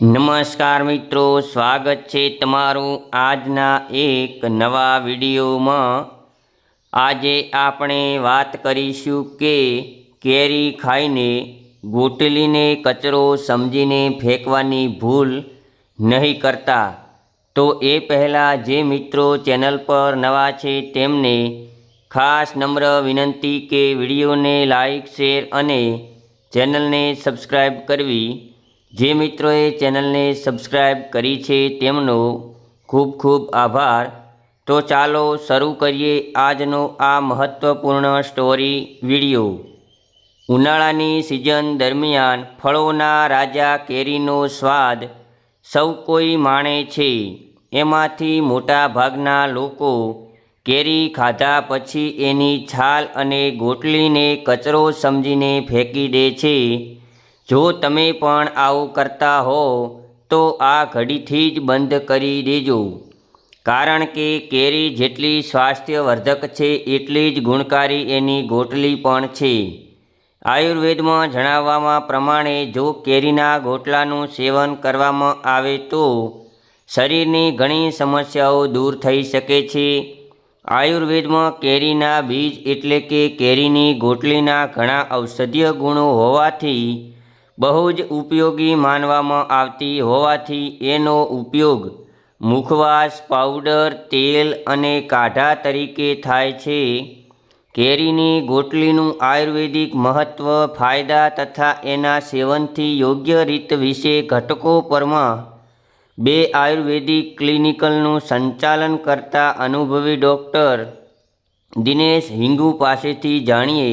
નમસ્કાર મિત્રો, સ્વાગત છે તમારું આજના એક નવા વિડીયોમાં. આજે આપણે વાત કરીશું કે કેરી ખાઈને ગોટલીને કચરો સમજીને ફેંકવાની ભૂલ નહીં કરતા. તો એ પહેલાં જે મિત્રો ચેનલ પર નવા છે તેમને ખાસ નમ્ર વિનંતી કે વિડીયોને લાઈક, શેર અને ચેનલને સબસ્ક્રાઈબ કરવી જે મિત્રોએ ચેનલને સબસ્ક્રાઈબ કરી છે તેમનો ખૂબ ખૂબ આભાર. તો ચાલો શરૂ કરીએ આજનો આ મહત્ત્વપૂર્ણ સ્ટોરી વીડિયો ઉનાળાની સિઝન દરમિયાન ફળોના રાજા કેરીનો સ્વાદ સૌ કોઈ માણે છે. એમાંથી મોટાભાગના લોકો કેરી ખાધા પછી એની છાલ અને ગોટલીને કચરો સમજીને ફેંકી દે છે. જો તમે પણ આવું કરતા હો, તો આ ઘડીથી જ બંધ કરી દેજો. કારણ કે કેરી જેટલી સ્વાસ્થ્યવર્ધક છે, એટલી જ ગુણકારી એની ગોટલી પણ છે. આયુર્વેદમાં જણાવવામાં પ્રમાણે, જો કેરીના ગોટલાનું સેવન કરવામાં આવે તો શરીરની ઘણી સમસ્યાઓ દૂર થઈ શકે છે. આયુર્વેદમાં કેરીના બીજ એટલે કે કેરીની ગોટલીના ઘણા ઔષધીય ગુણો હોવાથી બહુ જ ઉપયોગી માનવામાં આવતી હોવાથી એનો ઉપયોગ મુખવાસ, પાવડર, તેલ અને કાઢા તરીકે થાય છે. કેરીની ગોટલીનું આયુર્વેદિક મહત્ત્વ ફાયદા તથા એના સેવનથી યોગ્ય રીત વિશે ઘટકો પરમાં બે આયુર્વેદિક ક્લિનિકલનું સંચાલન કરતા અનુભવી ડૉક્ટર દિનેશ હિંગુ પાસેથી જાણીએ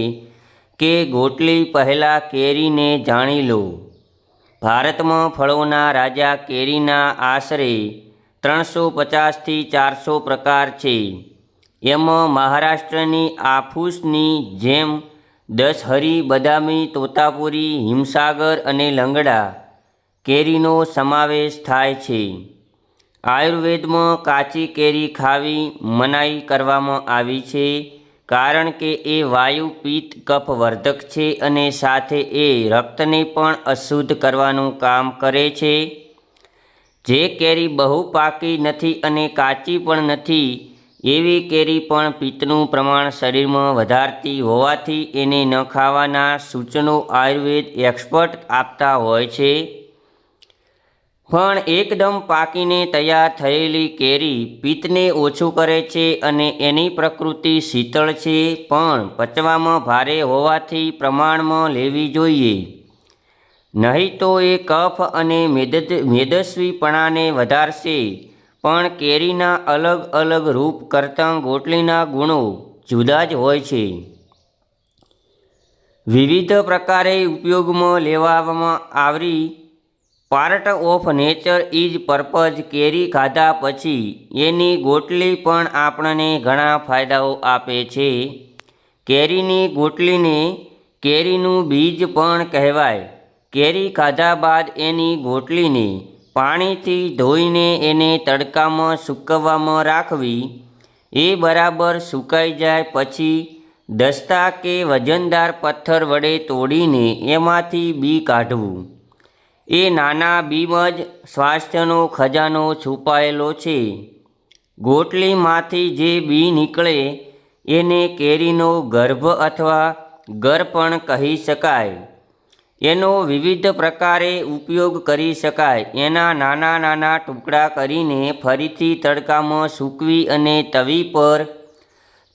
કે ગોટલી પહેલાં કેરીને જાણી લો. ભારતમાં ફળોના રાજા કેરીના આશરે ત્રણસો પચાસથી ચારસો પ્રકાર છે. એમાં મહારાષ્ટ્રની આફૂસની જેમ દશહરી, બદામી, તોતાપુરી, હિમસાગર અને લંગડા કેરીનો સમાવેશ થાય છે. આયુર્વેદમાં કાચી કેરી ખાવી મનાઈ કરવામાં આવી છે. કારણ કે એ વાયુ પિત્ત કફ વર્ધક છે અને સાથે એ રક્તને પણ અશુદ્ધ કરવાનું કામ કરે છે. જે કેરી બહુ પાકી નથી અને કાચી પણ નથી, એવી કેરી પણ પિત્તનું પ્રમાણ શરીરમાં વધારતી હોવાથી એને ન ખાવાના સૂચનો આયુર્વેદ એક્સપર્ટ આપતા હોય છે. પણ એકદમ પાકીને તૈયાર થયેલી કેરી પિત્તને ઓછું કરે છે અને એની પ્રકૃતિ શીતળ છે, પણ પચવામાં ભારે હોવાથી પ્રમાણમાં લેવી જોઈએ. નહીં તો એ કફ અને મેદ મેદસ્વીપણાને વધારશે, પણ કેરીના અલગ અલગ રૂપ કરતાં ગોટલીના ગુણો જુદા જ હોય છે. વિવિધ પ્રકારે ઉપયોગમાં લેવામાં આવરી part of nature is purpose કેરી ખાધા પછી એની ગોટલી પણ આપણને ઘણા ફાયદાઓ આપે છે. કેરીની ગોટલીને કેરીનું બીજ પણ કહેવાય. કેરી ખાધા બાદ એની ગોટલીને પાણીથી ધોઈને એને તડકામાં સૂકવવામાં રાખવી. એ બરાબર સુકાઈ જાય પછી દસ્તા કે વજનદાર પથ્થર વડે તોડીને એમાંથી બી કાઢવું. એ નાના બીમ જ સ્વાસ્થ્યનો ખજાનો છુપાયેલો છે. ગોટલીમાંથી જે બી નીકળે એને કેરીનો ગર્ભ અથવા ગર પણ કહી શકાય. એનો વિવિધ પ્રકારે ઉપયોગ કરી શકાય. એના નાના નાના ટુકડા કરીને ફરીથી તડકામાં સૂકવી અને તવી પર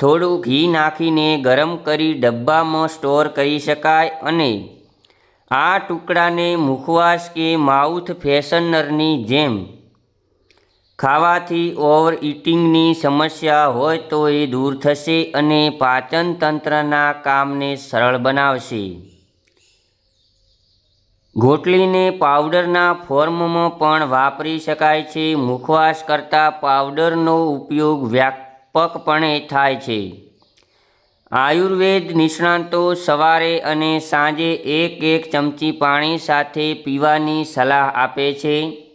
થોડું ઘી નાખીને ગરમ કરી ડબ્બામાં સ્ટોર કરી શકાય અને આ ટુકડાને મુખવાસ કે માઉથ ફેશનરની જેમ ખાવાથી ઓવર ઇટિંગની સમસ્યા હોય તો એ દૂર થશે અને પાચન તંત્રના કામને સરળ બનાવશે. ગોટલીને પાવડરના ફોર્મમાં પણ વાપરી શકાય છે. મુખવાસ કરતાં પાવડરનો ઉપયોગ વ્યાપકપણે થાય છે. આયુર્વેદ નિષ્ણાતો સવારે અને સાંજે એક એક ચમચી પાણી સાથે પીવાની સલાહ આપે છે.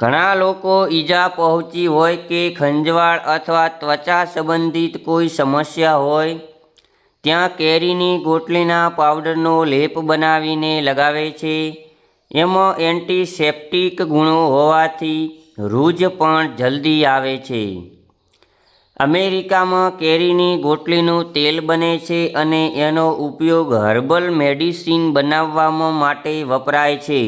ઘણા લોકો ઈજા પહોંચી હોય કે ખંજવાળ અથવા ત્વચા સંબંધિત કોઈ સમસ્યા હોય, ત્યાં કેરીની ગોટલીના પાવડરનો લેપ બનાવીને લગાવે છે. એમાં એન્ટિસેપ્ટિક ગુણો હોવાથી રૂજ પણ જલ્દી આવે છે. અમેરિકામાં કેરીની ગોટલીનું તેલ બને છે અને એનો ઉપયોગ હર્બલ મેડિસિન બનાવવામાં માટે વપરાય છે.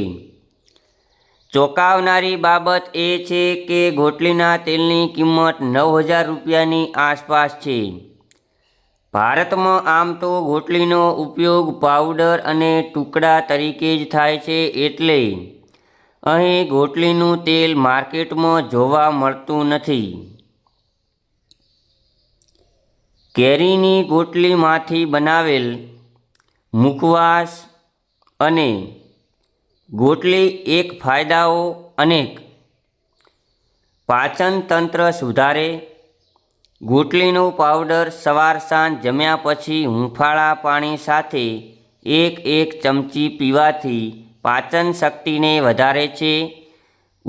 ચોંકાવનારી બાબત એ છે કે ગોટલીના તેલની કિંમત નવ હજાર રૂપિયાની આસપાસ છે. ભારતમાં આમ તો ગોટલીનો ઉપયોગ પાવડર અને ટુકડા તરીકે જ થાય છે એટલે અહીં ગોટલીનું તેલ માર્કેટમાં જોવા મળતું નથી. કેરીની ગોટલીમાંથી બનાવેલ મુખવાસ અને ગોટલી એક ફાયદાઓ અનેક પાચન તંત્ર સુધારે. ગોટલીનો પાવડર સવાર સાંજ જમ્યા પછી હૂંફાળા પાણી સાથે એક એક ચમચી પીવાથી પાચન શક્તિને વધારે છે.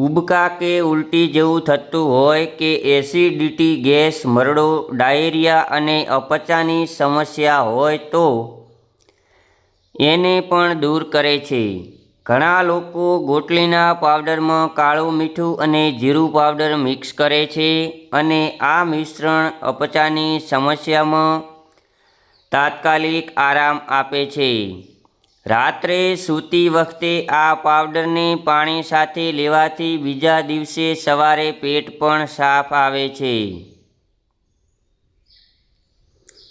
ઉબકા કે ઉલટી જેવું થતું હોય કે એસિડિટી ગેસ, મરડો, ડાયેરિયા અને અપચાની સમસ્યા હોય તો એને પણ દૂર કરે છે. ઘણા લોકો ગોટલીના પાવડરમાં કાળું મીઠું અને જીરું પાવડર મિક્સ કરે છે અને આ મિશ્રણ અપચાની સમસ્યામાં તાત્કાલિક આરામ આપે છે. રાત્રે સૂતી વખતે આ પાવડરને પાણી સાથે લેવાથી બીજા દિવસે સવારે પેટ પણ સાફ આવે છે.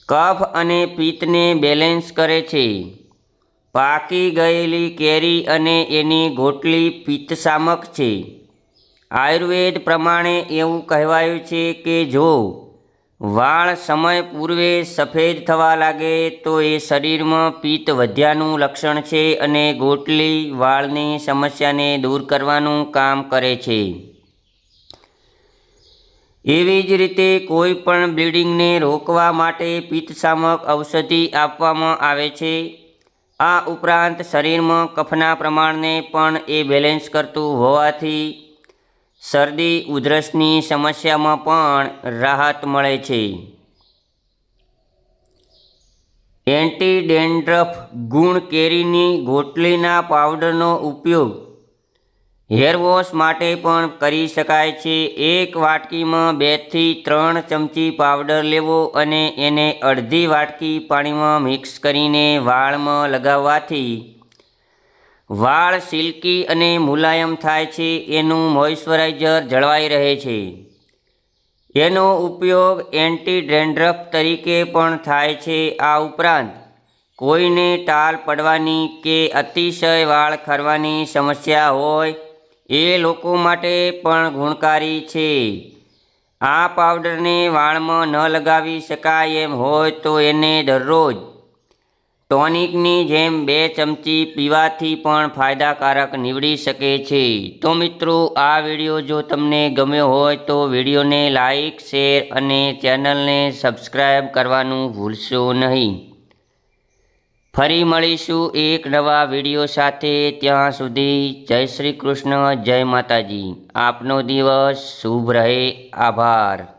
કફ અને પિત્તને બેલેન્સ કરે છે. પાકી ગયેલી કેરી અને એની ગોટલી પિત્તશામક છે. આયુર્વેદ પ્રમાણે એવું કહેવાયું છે કે જો વાળ સમય પૂર્વે સફેદ થવા લાગે તો એ શરીરમાં પિત્ત વધ્યાનું લક્ષણ છે અને ગોટલી વાળની સમસ્યાને દૂર કરવાનું કામ કરે છે. એવી જ રીતે કોઈ પણ બ્લીડિંગને રોકવા માટે પિત્તશામક ઔષધિ આપવામાં આવે છે. આ ઉપરાંત શરીરમાં કફના પ્રમાણને પણ એ બેલેન્સ કરતું હોવાથી શરદી, ઉધરસની સમસ્યામાં પણ રાહત મળે છે. એન્ટી ડેન્ડ્રફ ગુણ કેરીની ગોટલીના પાવડરનો ઉપયોગ હેરવોશ માટે પણ કરી શકાય છે. એક વાટકીમાં બેથી ત્રણ ચમચી પાવડર લેવો અને એને અડધી વાટકી પાણીમાં મિક્સ કરીને વાળમાં લગાવવાથી વાળ, સિલ્કી અને મુલાયમ થાય છે. એનું મોઇશ્ચરાઇઝર જળવાઈ રહે છે. એનો ઉપયોગ એન્ટી ડ્રેન્ડ્રફ તરીકે પણ થાય છે. આ ઉપરાંત, કોઈને ટાલ પડવાની કે અતિશય વાળ ખરવાની સમસ્યા હોય, એ લોકો માટે પણ ગુણકારી છે. આ પાવડરને વાળમાં ન લગાવી શકાય એમ હોય તો એને દરરોજ ટોનિકની જેમ બે ચમચી પીવાથી પણ ફાયદાકારક નીવડી શકે છે. તો મિત્રો, આ વીડિયો જો તમને ગમ્યો હોય તો વિડીયોને લાઈક, શેર અને ચેનલને સબસ્ક્રાઈબ કરવાનું ભૂલશો નહીં. ફરી મળીશું એક નવા વીડિયો સાથે. ત્યાં સુધી જય શ્રી કૃષ્ણ, જય માતાજી. આપનો દિવસ શુભ રહે. આભાર.